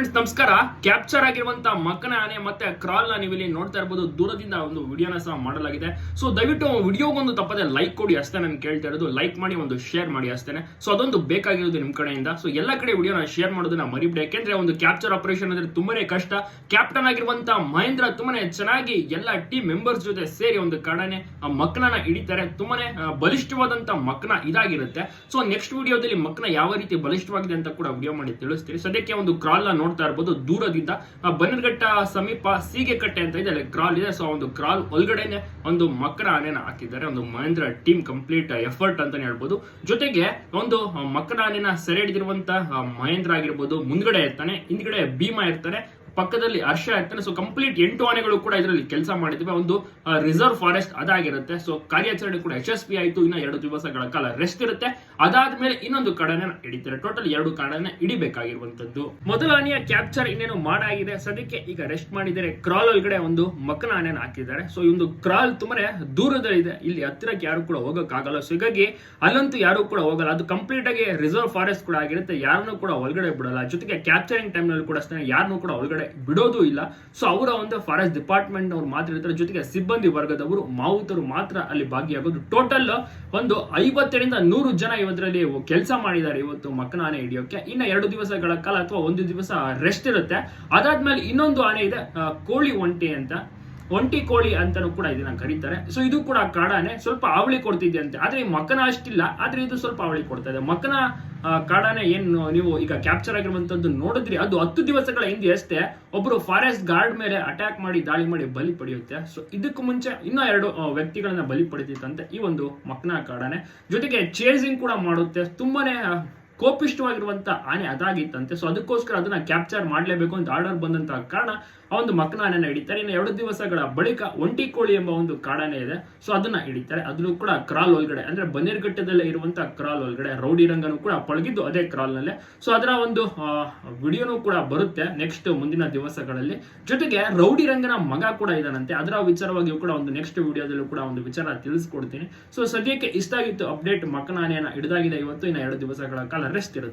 ನಮಸ್ಕಾರ. ಕ್ಯಾಪ್ಚರ್ ಆಗಿರುವಂತ ಮಕ್ಕನ ಆನೆ ಮತ್ತೆ ಕ್ರಾಲ್ನ ನೀವು ಇಲ್ಲಿ ನೋಡ್ತಾ ಇರಬಹುದು ದೂರದಿಂದ ಒಂದು ವಿಡಿಯೋನ ಸಹ ಮಾಡಲಾಗಿದೆ. ಸೊ ದಯವಿಟ್ಟು ವಿಡಿಯೋಗೊಂದು ತಪ್ಪದೆ ಲೈಕ್ ಕೊಡಿ ಅಷ್ಟೇ ನಾನು ಕೇಳ್ತಾ ಇರೋದು. ಲೈಕ್ ಮಾಡಿ ಒಂದು ಶೇರ್ ಮಾಡಿ ಅಷ್ಟೇ ಸೊ ಅದೊಂದು ಬೇಕಾಗಿರೋದು ನಿಮ್ ಕಡೆಯಿಂದ. ಸೊ ಎಲ್ಲ ಕಡೆ ವಿಡಿಯೋನ ಶೇರ್ ಮಾಡೋದನ್ನ ಮರಿಬಿಡಿ. ಯಾಕೆಂದ್ರೆ ಒಂದು ಕ್ಯಾಪ್ಚರ್ ಆಪರೇಷನ್ ಅಂದ್ರೆ ತುಂಬಾನೇ ಕಷ್ಟ. ಕ್ಯಾಪ್ಟನ್ ಆಗಿರುವಂತ ಮಹೇಂದ್ರ ತುಂಬಾನೇ ಚೆನ್ನಾಗಿ ಎಲ್ಲ ಟೀಮ್ ಮೆಂಬರ್ಸ್ ಜೊತೆ ಸೇರಿ ಒಂದು ಕಾರಣನೆ ಆ ಮಕ್ಕಳನ್ನ ಹಿಡಿತಾರೆ. ತುಂಬಾನೇ ಬಲಿಷ್ಠವಾದಂತ ಮಕ್ಕನ ಇದಾಗಿರುತ್ತೆ. ಸೊ ನೆಕ್ಸ್ಟ್ ವಿಡಿಯೋದಲ್ಲಿ ಮಕ್ಕನ ಯಾವ ರೀತಿ ಬಲಿಷ್ಠವಾಗಿದೆ ಅಂತ ಕೂಡ ವಿಡಿಯೋ ಮಾಡಿ ತಿಳಿಸ್ತೀವಿ ಸದ್ಯಕ್ಕೆ ಒಂದು ಕ್ರಾಲ್ನ ನೋಡ್ತಾ ಇರ್ಬೋದು, ದೂರದಿಂದ ಬನ್ನರ್ಘಟ್ಟ ಸಮೀಪ ಸೀಗೆ ಕಟ್ಟೆ ಅಂತ ಇದೆ ಕ್ರಾಲ್ ಇದೆ. ಸೊ ಒಂದು ಕ್ರಾಲ್ ಒಳಗಡೆನೆ ಒಂದು ಮಕರ ಆನೆನ ಹಾಕಿದ್ದಾರೆ. ಒಂದು ಮಹೇಂದ್ರ ಟೀಮ್ ಕಂಪ್ಲೀಟ್ ಎಫರ್ಟ್ ಅಂತಾನೆ ಹೇಳ್ಬೋದು. ಜೊತೆಗೆ ಒಂದು ಮಕರ ಆನೆನ ಸೆರೆ ಹಿಡಿದಿರುವಂತಹ ಮಹೇಂದ್ರ ಆಗಿರ್ಬೋದು, ಮುಂದ್ಗಡೆ ಇರ್ತಾನೆ, ಹಿಂದ್ಗಡೆ ಭೀಮಾ ಇರ್ತಾನೆ. ಪಕ್ಕದಲ್ಲಿ ಹರ್ಷ ಆಗ್ತಾನೆ ಸೊ ಕಂಪ್ಲೀಟ್ ಎಂಟು ಆನೆಗಳು ಕೂಡ ಇದರಲ್ಲಿ ಕೆಲಸ ಮಾಡಿದ್ವಿ. ಒಂದು ರಿಸರ್ವ್ ಫಾರೆಸ್ಟ್ ಅದಾಗಿರುತ್ತೆ. ಸೊ ಕಾರ್ಯಾಚರಣೆ ಕೂಡ ಯಶಸ್ವಿ ಆಯಿತು. ಇನ್ನು ಎರಡು ದಿವಸಗಳ ಕಾಲ ರೆಸ್ಟ್ ಇರುತ್ತೆ. ಅದಾದ ಮೇಲೆ ಇನ್ನೊಂದು ಕಡನೆ ಹಿಡಿತಾರೆ. ಟೋಟಲ್ ಎರಡು ಕಡನೆ ಹಿಡಿಬೇಕಾಗಿರುವಂತದ್ದು ಮೊದಲ ಆನೆಯ ಕ್ಯಾಪ್ಚರ್ ಇನ್ನೇನು ಮಾಡಾಗಿದೆ? ಸದ್ಯಕ್ಕೆ ಈಗ ರೆಸ್ಟ್ ಮಾಡಿದರೆ ಕ್ರಾಲ್ ಒಳಗಡೆ ಒಂದು ಮಕ್ಕನ ಆನೆನ ಹಾಕಿದ್ದಾರೆ. ಸೊ ಈ ಒಂದು ಕ್ರಾಲ್ ತುಂಬಾನೇ ದೂರದಲ್ಲಿದೆ. ಇಲ್ಲಿ ಹತ್ತಿರಕ್ಕೆ ಯಾರು ಕೂಡ ಹೋಗಕ್ಕಾಗಲ್ಲ. ಸೊ ಹೀಗಾಗಿ ಅಲ್ಲಂತೂ ಯಾರು ಕೂಡ ಹೋಗಲ್ಲ. ಅದು ಕಂಪ್ಲೀಟ್ ಆಗಿ ರಿಸರ್ವ್ ಫಾರೆಸ್ಟ್ ಕೂಡ ಆಗಿರುತ್ತೆ. ಯಾರನ್ನೂ ಕೂಡ ಒಳಗಡೆ ಬಿಡಲ್ಲ. ಜೊತೆಗೆ ಕ್ಯಾಪ್ಚರಿಂಗ್ ಟೈಮ್ನಲ್ಲಿ ಕೂಡ ಅಷ್ಟೇ. ಯಾರನ್ನೂ ಕೂಡ ಒಳಗಡೆ ಬಿಡೋದು ಇಲ್ಲ. ಸೊ ಅವರ ಒಂದು ಫಾರೆಸ್ಟ್ ಡಿಪಾರ್ಟ್ಮೆಂಟ್ ಅವ್ರು ಮಾತ್ರ ಇರ್ತಾರೆ. ಜೊತೆಗೆ ಸಿಬ್ಬಂದಿ ವರ್ಗದವರು, ಮಾವುತರು ಮಾತ್ರ ಅಲ್ಲಿ ಭಾಗಿಯಾಗೋದು. ಟೋಟಲ್ ಒಂದು ಐವತ್ತರಿಂದ ನೂರು ಜನ ಇವತ್ತರಲ್ಲಿ ಕೆಲಸ ಮಾಡಿದ್ದಾರೆ ಇವತ್ತು ಮಕ್ಕನ ಆನೆ ಹಿಡಿಯೋಕೆ. ಇನ್ನ ಎರಡು ದಿವಸಗಳ ಕಾಲ ಅಥವಾ ಒಂದು ದಿವಸ ರೆಸ್ಟ್ ಇರುತ್ತೆ. ಅದಾದ್ಮೇಲೆ ಇನ್ನೊಂದು ಆನೆ ಇದೆ ಕೋಳಿ ಒಂಟೆ ಅಂತ. ಒಂಟಿ ಕೋಳಿ ಅಂತಾನೂ ಕೂಡ ಇದನ್ನ ಕರೀತಾರೆ. ಸೊ ಇದು ಕೂಡ ಕಾಡಾನೆ ಸ್ವಲ್ಪ ಅವಳಿ ಕೊಡ್ತಿದ್ಯಂತೆ. ಆದ್ರೆ ಈ ಮಕ್ಕನ ಅಷ್ಟಿಲ್ಲ. ಆದ್ರೆ ಇದು ಸ್ವಲ್ಪ ಅವಳಿ ಕೊಡ್ತಾ ಇದೆ. ಮಕ್ಕನ ಕಾಡಾನೆ ಏನು ನೀವು ಈಗ ಕ್ಯಾಪ್ಚರ್ ಆಗಿರುವಂತದ್ದು ನೋಡಿದ್ರಿ? ಅದು ಹತ್ತು ದಿವಸಗಳ ಹಿಂದೆ ಅಷ್ಟೇ ಒಬ್ರು ಫಾರೆಸ್ಟ್ ಗಾರ್ಡ್ ಮೇಲೆ ಅಟ್ಯಾಕ್ ಮಾಡಿ, ದಾಳಿ ಮಾಡಿ ಬಲಿ ಪಡೆಯುತ್ತೆ. ಸೊ ಇದಕ್ಕೂ ಮುಂಚೆ ಇನ್ನೂ ಎರಡು ವ್ಯಕ್ತಿಗಳನ್ನ ಬಲಿ ಪಡೆದಿತ್ತಂತೆ ಈ ಒಂದು ಮಕ್ಕನ ಕಾಡಾನೆ. ಜೊತೆಗೆ ಚೇಸಿಂಗ್ ಕೂಡ ಮಾಡುತ್ತೆ. ತುಂಬಾನೇ ಕೋಪಿಷ್ಟವಾಗಿರುವಂತ ಆನೆ ಅದಾಗಿತ್ತಂತೆ. ಸೊ ಅದಕ್ಕೋಸ್ಕರ ಅದನ್ನ ಕ್ಯಾಪ್ಚರ್ ಮಾಡಲೇಬೇಕು ಅಂತ ಆರ್ಡರ್ ಬಂದಂತ ಕಾರಣ ಆ ಒಂದು ಮಕ್ಕನ ಆನೆನ ಹಿಡಿತಾರೆ. ಇನ್ನು ಎರಡು ದಿವಸಗಳ ಬಳಿಕ ಒಂಟಿ ಕೋಳಿ ಎಂಬ ಒಂದು ಕಾಡಾನೆ ಇದೆ. ಸೊ ಅದನ್ನ ಹಿಡಿತಾರೆ. ಅದನ್ನು ಕೂಡ ಕ್ರಾಲ್ ಒಳಗಡೆ, ಅಂದ್ರೆ ಬನ್ನೇರ್ಘಟ್ಟದಲ್ಲೇ ಇರುವಂತ ಕ್ರಾಲ್ ಒಳಗಡೆ, ರೌಡಿ ರಂಗನು ಕೂಡ ಪಳಗಿದ್ದು ಅದೇ ಕ್ರಾಲ್ ನಲ್ಲೇ. ಸೊ ಅದರ ಒಂದು ವಿಡಿಯೋನು ಕೂಡ ಬರುತ್ತೆ ನೆಕ್ಸ್ಟ್ ಮುಂದಿನ ದಿವಸಗಳಲ್ಲಿ. ಜೊತೆಗೆ ರೌಡಿ ರಂಗನ ಮಗ ಕೂಡ ಇದಾನಂತೆ ಅದರ ವಿಚಾರವಾಗಿಯೂ ಕೂಡ ಒಂದು ನೆಕ್ಸ್ಟ್ ವಿಡಿಯೋದಲ್ಲೂ ಕೂಡ ಒಂದು ವಿಚಾರ ತಿಳಿಸ್ಕೊಡ್ತೀನಿ. ಸೊ ಸದ್ಯಕ್ಕೆ ಇಷ್ಟ ಆಗಿತ್ತು ಅಪ್ಡೇಟ್ ಮಕ್ಕನ ಆನೆಯನ್ನ ಹಿಡಿದಾಗಿದೆ. ಇವತ್ತು ಇನ್ನು ಎರಡು ದಿವಸಗಳ ಕಾಲ ರೆಸ್ಟ್ ಇರುತ್ತೆ